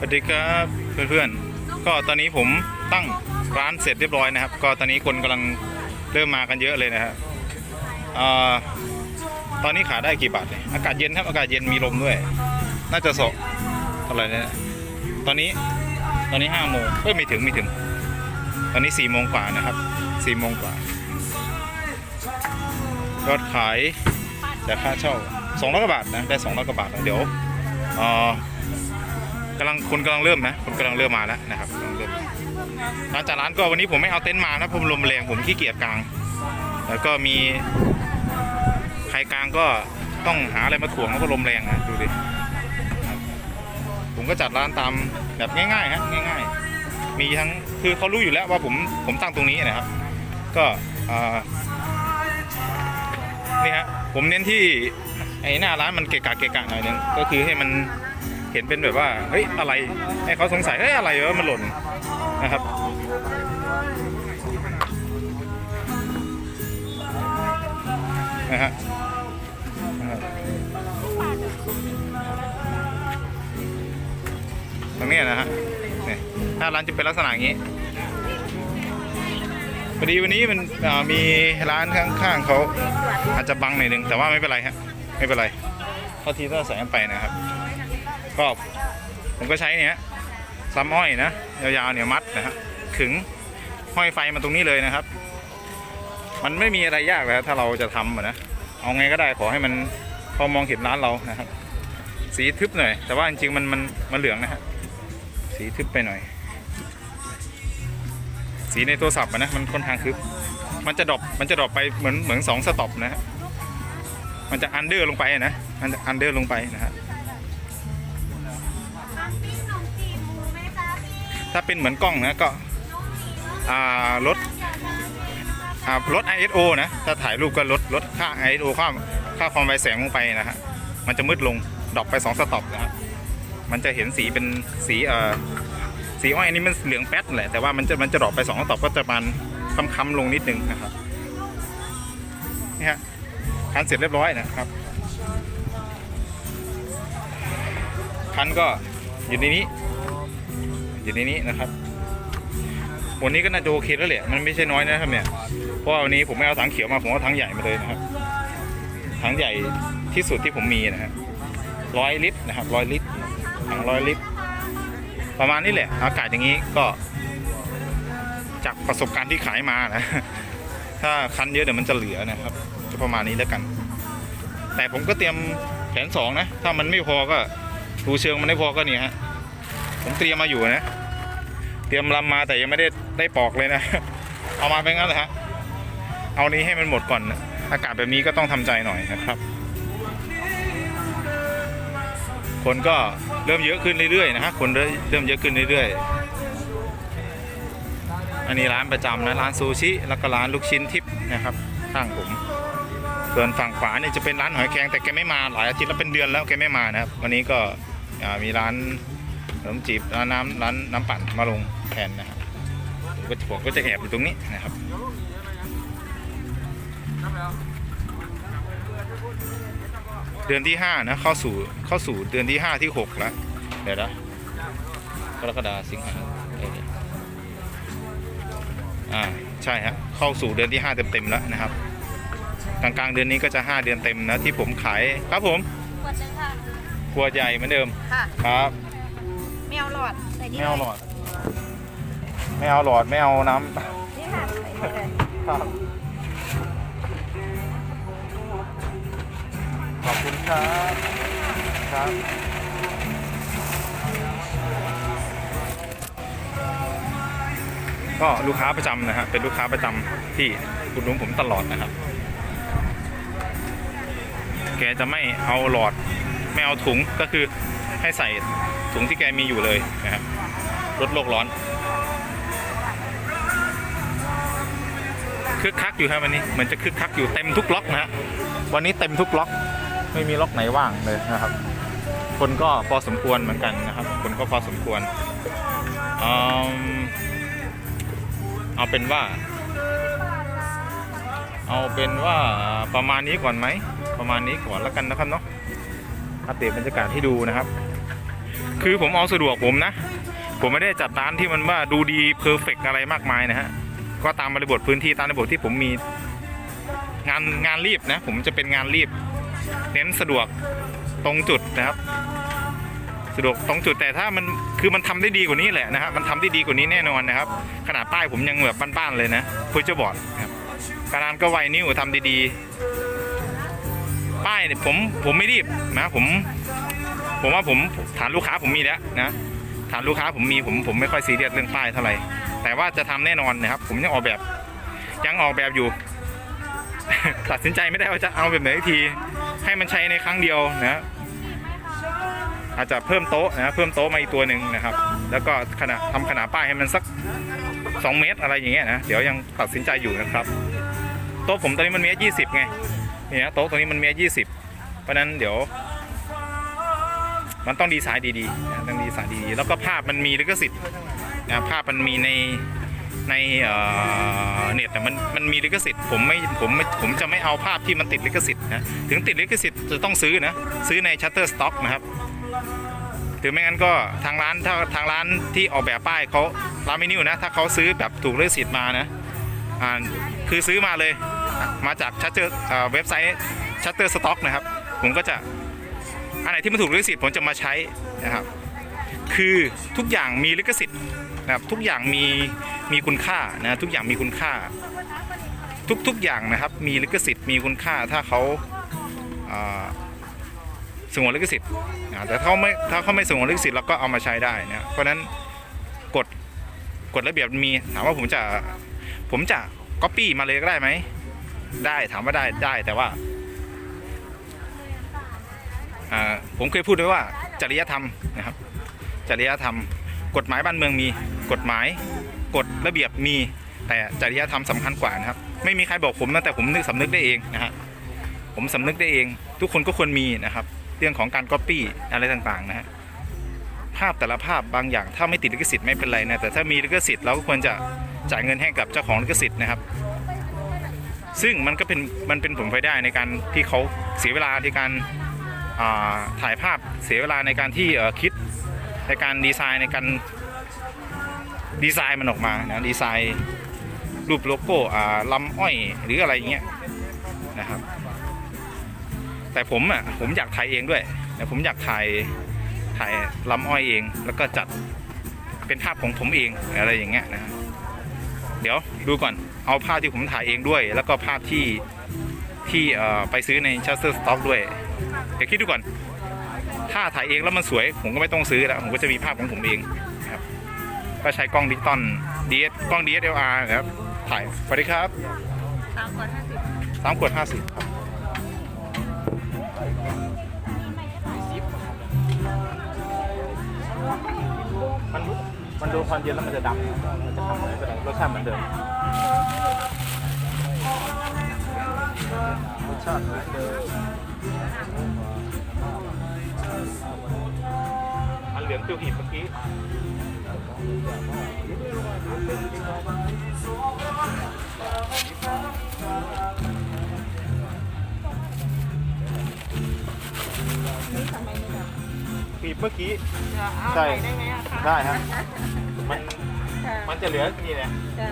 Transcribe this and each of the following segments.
สวัสดีครับเพื่อนๆ ก็ตอนนี้ผมตั้งร้านเสร็จเรียบร้อยนะครับ ก็ตอนนี้คนกำลังเริ่มมากันเยอะเลยนะครับอตอนนี้ขายได้กี่บาทเนี่ยอากาศเย็นครับอากาศเย็นมีลมด้วย น่าจะสองเท่าไรเนี่ยตอนนี้ตอนนี้ห้าโมงเอ้ยไม่ถึงไม่ถึง ตอนนี้สี่โมงกว่านะครับสี่โมงกว่ายอดขายแต่ค่าเช่าสองร้อยกว่าบาทนะได้สองร้อยกว่าบาทนะเดี๋ยวอ่อ กำลังคนกำลังเริ่มนะคนกำลังเริ่มมาแล้วนะครับกำลังเริ่มร้านจากร้านก็วันนี้ผมไม่เอาเต็นท์มานะผมลมแรงผมขี้เกียจกลาง แล้วก็มีใครกลางก็ต้องหาอะไรมาถ่วงแล้วก็ลมแรงนะดูดิผมก็จัดร้านตามแบบง่ายๆฮะง่าย ๆ มีทั้งคือเขารู้อยู่แล้วว่าผมผมตั้งตรงนี้นะครับ ก็นี่ฮะผมเน้นที่ไอ้หน้าร้านมันเกะกะเกะกะหน่อยนึงก็คือให้มัน ห็นเป็นแบบว่าเฮ้ยอะไรให้เขาสงสัยเฮ้ยอะไรวะมันหล่นนะครับนะฮะตรงนี้นะฮะเนี่ยหน้าร้านจะเป็นลักษณะอย่างนี้พอดีวันนี้มันมีร้านข้างๆเขาอาจจะบังหน่อยนึงแต่ว่าไม่เป็นไรฮะไม่เป็นไรเท่าที่ถ้าใส่กันไปนะครับ ก็ผมก็ใช้เนี่ยซ้ำห้อยนะยาวๆเนี่ยมัดนะฮะขึงห้อยไฟมาตรงนี้เลยนะครับ มันไม่มีอะไรยากเลยถ้าเราจะทำอะนะเอาไงก็ได้ขอให้มันพอมองเห็นร้านเรานะครับ สีทึบหน่อย แต่ว่าจริงๆมันมันมันเหลืองนะฮะสีทึบไปหน่อย สีในโทรศัพท์นะมันค่อนข้างทึบมันจะดรอปมันจะดรอปไปเหมือนเหมือนสองสต็อปนะฮะมันจะอันเดอร์ลงไปนะมันจะอันเดอร์ลงไปนะฮะ ถ้าเป็นเหมือนกล้องนะก็อ่ารถอ่ารถ ISO นะถ้าถ่ายรูปก็ลดลดค่า ISO ค่าค่าความไวแสงลงไปนะฮะมันจะมืดลงดรอปไป 2 สต็อปนะฮะมันจะเห็นสีเป็นสีเอ่อสีอ้อยอันนี้มันเหลืองแป๊ดแหละแต่ว่ามันจะมันจะดรอปไป 2 สต็อปก็จะมันค้ำๆลงนิดนึงนะครับนี่ฮะคันเสร็จเรียบร้อยนะครับคันก็อยู่ในนี้ อยู่ในนี้นะครับ วันนี้ก็น่าจะโอเคแล้วแหละ มันไม่ใช่น้อยนะครับเนี่ย เพราะวันนี้ผมไม่เอาถังเขียวมา ผมเอาถังใหญ่มาเลยนะครับ ถังใหญ่ที่สุดที่ผมมีนะฮะร้อยลิตรนะครับร้อยลิตรถังร้อยลิตร ประมาณนี้แหละ อากาศอย่างนี้ก็ จากประสบการณ์ที่ขายมานะ ถ้าคันเยอะเดี๋ยวมันจะเหลือนะครับ จะประมาณนี้แล้วกัน แต่ผมก็เตรียมแผนสองนะ ถ้ามันไม่พอก็ดูเชิงมันไม่พอก็นี่ฮะ ผมเตรียมมาอยู่นะ เตรียมลำมาแต่ยังไม่ได้ได้ปอกเลยนะ เอามาเป็นงั้นเลยฮะ เอานี้ให้มันหมดก่อนนะอากาศแบบนี้ก็ต้องทำใจหน่อยนะครับ คนก็เริ่มเยอะขึ้นเรื่อยๆนะฮะ คนเริ่มเยอะขึ้นเรื่อยๆ อันนี้ร้านประจำนะร้านซูชิแล้วก็ร้านลูกชิ้นทิพย์นะครับข้างผมส่วนฝั่งขวาเนี่ยจะเป็นร้านหอยแครงแต่แกไม่มาหลายอาทิตย์แล้วเป็นเดือนแล้วแกไม่มานะครับ วันนี้ก็มีร้าน นมจีบร้านน้ำร้านน้ำปั่นมาลงแทนนะครับผมก็ผมก็จะแอบอยู่ตรงนี้นะครับเดือนที่ห้านะเข้าสู่เข้าสู่เดือนที่ห้าที่หกแล้วเดี๋ยวนะกรกฎาสิงหาเอ้ยอ่าใช่ฮะเข้าสู่เดือนที่ห้าเต็มๆแล้วนะครับกลางๆเดือนนี้ก็จะ5เดือนเต็มนะที่ผมขายครับผมขวดหนึงค่ะขวดใหญ่เหมือนเดิมค่ะครับ แมวหลอดใส่นี่ไม่เอาหลอด ไม่เอาหลอดไม่เอาน้ำนี่ค่ะใส่นี่เลยครับขอบคุณครับครับก็ลูกค้าประจำนะฮะเป็นลูกค้าประจำที่อุดหนุนผมตลอดนะครับ แกจะไม่เอาหลอด ไม่เอาถุงก็คือให้ใส่ ถุงที่แกมีอยู่เลยนะครับลดโลกร้อนคึกคักอยู่ครับวันนี้เหมือนจะคึกคักอยู่เต็มทุกล็อกนะฮะวันนี้เต็มทุกล็อกไม่มีล็อกไหนว่างเลยนะครับ คนก็พอสมควรเหมือนกันนะครับ คนก็พอสมควรอืมเอาเป็นว่า เอาเป็นว่าประมาณนี้ก่อนไหมประมาณนี้ก่อนแล้วกันนะครับเนาะอัปเดตบรรยากาศให้ดูนะครับ คือผมเอาสะดวกผมนะ ผมไม่ได้จัดร้านที่มันว่าดูดีเพอร์เฟกอะไรมากมายนะฮะ ก็ตามบริบทพื้นที่ตามบริบทที่ผมมีงานงานรีบนะ ผมจะเป็นงานรีบ เน้นสะดวกตรงจุดนะครับ สะดวกตรงจุดแต่ถ้ามันคือมันทำได้ดีกว่านี้แหละนะครับมันทำได้ดีกว่านี้แน่นอนนะครับ ขนาดป้ายผมยังแบบบ้านๆเลยนะฟูเจอร์บอร์ดครับการานก็ไวนิ้วทำดีๆป้ายเนี่ยผมผมไม่รีบนะผม ผมว่าผมฐานลูกค้าผมมีแล้วนะฐานลูกค้าผมมีผมผมไม่ค่อยซีเรียสเรื่องป้ายเท่าไหร่แต่ว่าจะทำแน่นอนนะครับ ผมยังออกแบบ ยังออกแบบอยู่ ตัดสินใจไม่ได้ว่าจะเอาแบบไหนที ให้มันใช้ในครั้งเดียวนะอาจจะเพิ่มโต๊ะนะเพิ่มโต๊ะมาอีกตัวหนึ่งนะครับ แล้วก็ขนาดทำขนาดป้ายให้มันสัก 2 เมตรอะไรอย่างเงี้ยนะเดี๋ยวยังตัดสินใจอยู่นะครับ โต๊ะผมตอนนี้มันเมตรยี่สิบไงเนี่ยโต๊ะตัวนี้มันเมตรยี่สิบเพราะนั้นเดี๋ยว มันต้องดีไซน์ดีๆนะต้องดีไซน์ดีๆแล้วก็ภาพมันมีลิขสิทธิ์นะภาพมันมีในในเน็ตแต่มันมันมีลิขสิทธิ์ผมไม่ผมไม่ผมจะไม่เอาภาพที่มันติดลิขสิทธิ์นะถึงติดลิขสิทธิ์จะต้องซื้อนะซื้อใน Shutterstock นะครับถึงไม่งั้นก็ทางร้านถ้าทางร้านที่ออกแบบป้ายเขาร้านไม่นิ่วนะ ถ้าเขาซื้อแบบถูกลิขสิทธิ์มานะอ่าคือซื้อมาเลยมาจากชัตเตอร์เว็บไซต์ชัตเตอร์สต็อกนะครับ ผมก็จะ อันไหนที่มันถูกลิขสิทธิ์ผมจะมาใช้นะครับ คือทุกอย่างมีลิขสิทธิ์นะครับทุกอย่างมีมีคุณค่านะทุกอย่างมีคุณค่า ทุกทุกอย่างนะครับ มีลิขสิทธิ์มีคุณค่าถ้าเขาอ่าสงวนลิขสิทธิ์แต่ถ้าเขาไม่ถ้าเขาไม่สงวนลิขสิทธิ์เราก็เอามาใช้ได้นะเพราะฉะนั้นกฎกฎระเบียบมีถามว่าผมจะผมจะก๊อปปี้มาเลยก็ได้ไหมได้ถามว่าได้ได้แต่ว่า ผมเคยพูดไว้ว่าจริยธรรมนะครับ จริยธรรม กฎหมายบ้านเมืองมีกฎหมายกฎระเบียบมีแต่จริยธรรมสำคัญกว่านะครับ ไม่มีใครบอกผมนะแต่ผมนึกสำนึกได้เองนะฮะผมสำนึกได้เอง ทุกคนก็ควรมีนะครับ เรื่องของการก๊อปปี้อะไรต่างๆนะฮะภาพแต่ละภาพบางอย่างถ้าไม่ติดลิขสิทธิ์ไม่เป็นไรนะแต่ถ้ามีลิขสิทธิ์เราก็ควรจะจ่ายเงินให้กับเจ้าของลิขสิทธิ์นะครับ ซึ่งมันก็เป็นมันเป็นผลพลอยได้ในการที่เขาเสียเวลาในการ ถ่ายภาพเสียเวลาในการที่คิดในการดีไซน์ในการดีไซน์มันออกมานะดีไซน์รูปโลโก้ลำอ้อยหรืออะไรอย่างเงี้ยนะครับแต่ผมอะผมอยากถ่ายเองด้วยแต่ผมอยากถ่ายถ่ายลำอ้อยเอง แล้วก็จัดเป็นภาพของผมเองอะไรอย่างเงี้ยนะเดี๋ยวดูก่อนเอาภาพที่ผมถ่ายเองด้วย แล้วก็ภาพที่ที่ไปซื้อใน Shutterstock ด้วย เดี๋ยวคิดดูก่อน ถ้าถ่ายเองแล้วมันสวย ผมก็ไม่ต้องซื้อแล้ว ผมก็จะมีภาพของผมเองนะครับ ก็ใช้กล้องดิจิตอล DS กล้อง DSLR นะครับ ถ่ายสวัสดีครับสามคนห้าสิบสามขวดห้าสิบครับมันมันดูความเย็นแล้วมันจะดำมันจะทำอะไรก็ได้รสชาติเหมือนเดิมรสชาติเหมือนเดิม มันเหลืองติวหีบเมื่อกี้หีบเมื่อกี้ ใช่ ได้ไหมอะคะได้ฮะ มันค่ะมันจะเหลือนี่แหละค่ะ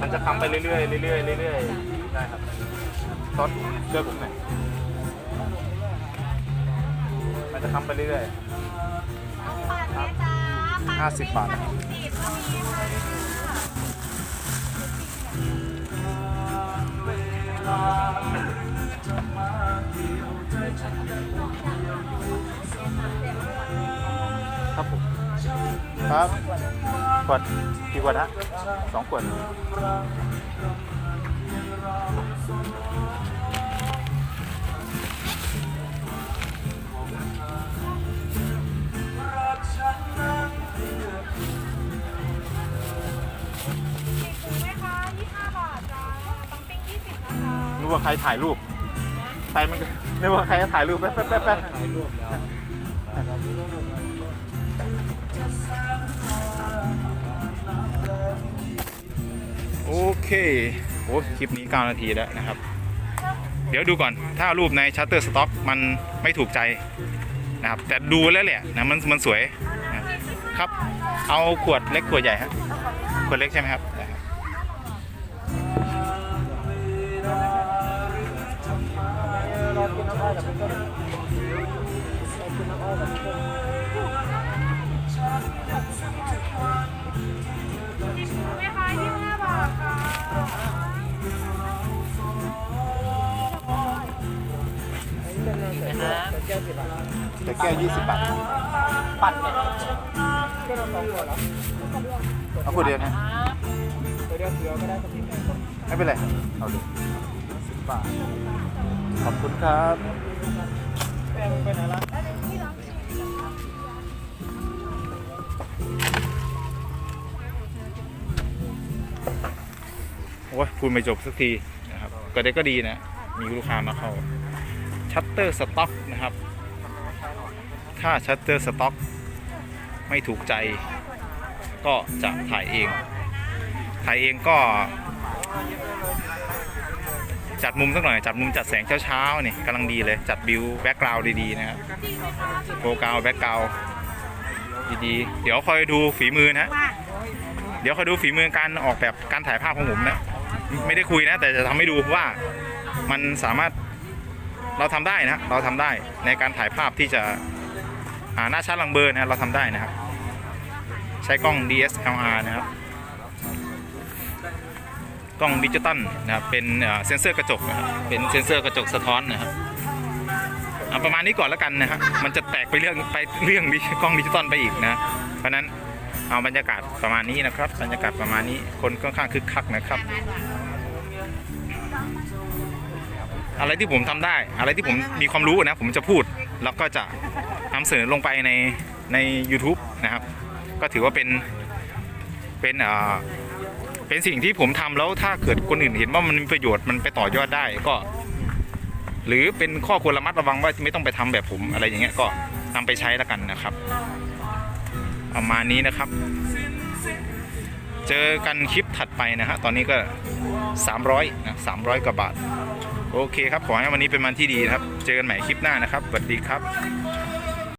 มันจะทำไปเรื่อยๆเรื่อยๆเรื่อยๆได้ครับ ซอสเชื่อผมหน่อยมันจะทำไปเรื่อยปัดไหมจ๊ะปัดห้าสิบบาทขนมจีบก็มีค่ะๆครับผมครับขวดกี่ขวดฮะสองขวด นึกว่าใครถ่ายรูปใครมันนึกว่าใครจะถ่ายรูปแป๊บแป๊บแป๊บแป๊บโอเคโอ้คลิปนี้ 9 นาทีแล้วนะครับ เดี๋ยวดูก่อนถ้ารูปใน Shutterstock มันไม่ถูกใจนะครับ แต่ดูแล้วแหละนะมันมันสวยนะครับ เอาขวดเล็กขวดใหญ่ฮะขวดเล็กใช่ไหมครับ แต่แก้วยี่สิบบาทปัดเนี่ยเอาขวดเดียวนะตัวเดียวเสือก็ได้ตรงนี้ไม่เป็นไร เอาเลยสิบบาท ขอบคุณครับ แป้งเป็นอะโอ้ยพูดไม่จบสักทีนะครับ ก็ได้ก็ดีนะ มีลูกค้ามาเข้า ชัตเตอร์สต็อกนะครับ ถ้าชัตเตอร์สต็อกไม่ถูกใจ ก็จะถ่ายเอง ถ่ายเองก็ จัดมุมสักหน่อย จัดมุมจัดแสงเช้าๆนี่กำลังดีเลย จัดบิวแบ็กกราวด์ดี ๆ นะครับโฟกาวแบ็กกราวด์ดีๆ เดี๋ยวคอยดูฝีมือนะเดี๋ยวคอยดูฝีมือการออกแบบการถ่ายภาพของผมนะ ไม่ได้คุยนะ แต่จะทำให้ดูว่ามันสามารถเราทำได้นะ เราทำได้ในการถ่ายภาพที่จะ หน้าชัดหลังเบอร์นะเราทำได้นะครับ ใช้กล้อง DSLR นะครับ กล้องดิจิตอลนะครับ เป็นเซ็นเซอร์กระจกนะครับเป็นเซ็นเซอร์กระจกสะท้อนนะครับเอาประมาณนี้ก่อนแล้วกันนะครับมันจะแตกไปเรื่องไปเรื่องดิกล้องดิจิตอลไปอีกนะ เพราะฉะนั้นเอาบรรยากาศประมาณนี้นะครับ บรรยากาศประมาณนี้คนค่อนข้างคึกคักนะครับ อะไรที่ผมทำได้ อะไรที่ผมมีความรู้นะ ผมจะพูด แล้วก็จะนำเสนอลงไปในใน YouTube นะครับ ก็ถือว่าเป็นเป็นเอ่อเป็นสิ่งที่ผมทำแล้วถ้าเกิดคนอื่นเห็นว่ามันมีประโยชน์มันไปต่อยอดได้ก็ หรือเป็นข้อควรระมัดระวังว่าไม่ต้องไปทำแบบผมอะไรอย่างเงี้ยก็นำไปใช้แล้วกันนะครับประมาณนี้นะครับ เจอกันคลิปถัดไปนะฮะตอนนี้ก็ 300นะ300กว่าบาท โอเคครับขอให้วันนี้เป็นวันที่ดีนะครับ เจอกันใหม่คลิปหน้านะครับสวัสดีครับ